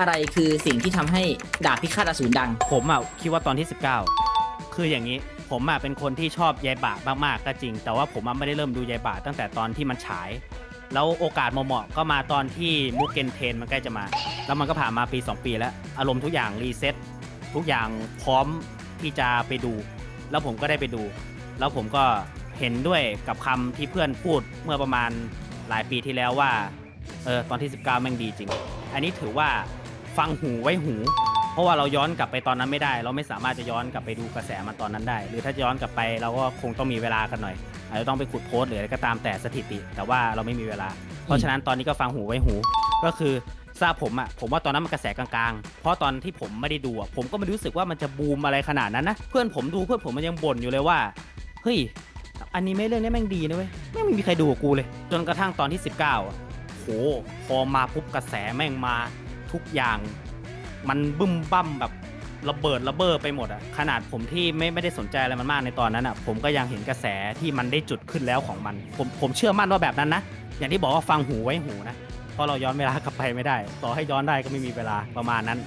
อะไรคือสิ่งที่ทำให้ดาบพิฆาตอสูรดัง ผมอะคิดว่าตอนที่ 19 คืออย่างนี้ผมอะเป็นคนที่ชอบยายบะมากๆก็จริง แต่ว่าผมอะไม่ได้เริ่มดูยายบะตั้งแต่ตอนที่มันฉาย แล้วโอกาสเหมาะๆก็มาตอนที่มุกเกนเทนมันใกล้จะมา แล้วมันก็ผ่านมาปี 2 ปีแล้ว อารมณ์ทุกอย่างรีเซ็ตทุกอย่างพร้อมที่จะไปดู แล้วผมก็ได้ไปดู แล้วผมก็เห็นด้วยกับคำที่เพื่อนพูดเมื่อประมาณหลายปีที่แล้วว่า เออตอนที่ 19 แม่งดีจริง อันนี้ถือว่า ฟังหูไว้หู เพราะว่าเราย้อนกลับไปตอนนั้นไม่ได้ เราไม่สามารถจะย้อนกลับไปดูกระแสมันตอนนั้นได้ หรือถ้าย้อนกลับไปเราก็คงต้องมีเวลากันหน่อยอาจจะต้องไปขุดโพสต์หรืออะไรก็ตามแต่สถิติ แต่ว่าเราไม่มีเวลา เพราะฉะนั้นตอนนี้ก็ฟังหูไว้หู ก็คือทราบผมอะผมว่าตอนนั้นมันกระแสกลางๆ เพราะตอนที่ผมไม่ได้ดูอะผมก็ไม่รู้สึกว่ามันจะบูมอะไรขนาดนั้นนะเพื่อนผมดูเพื่อนผมมันยังบ่นอยู่เลยว่าเฮ้ยอันนี้ไม่เรื่องนี้แม่งดีนะเว้ยแม่งไม่มีใครดูกับกูเลย จนกระทั่งตอนที่ 19อะโหพอมาปุ๊บกระแสแม่งมา ทุกอย่างมันบึ้มบั้มแบบระเบิดระเบ้อไปหมดอะขนาดผมที่ไม่ไม่ได้สนใจอะไรมันมากในตอนนั้นอะผมก็ยังเห็นกระแสที่มันได้จุดขึ้นแล้วของมัน ผมผมเชื่อมั่นว่าแบบนั้นนะ อย่างที่บอกว่าฟังหูไว้หูนะเพราะเราย้อนเวลากลับไปไม่ได้ ต่อให้ย้อนได้ก็ไม่มีเวลาประมาณนั้น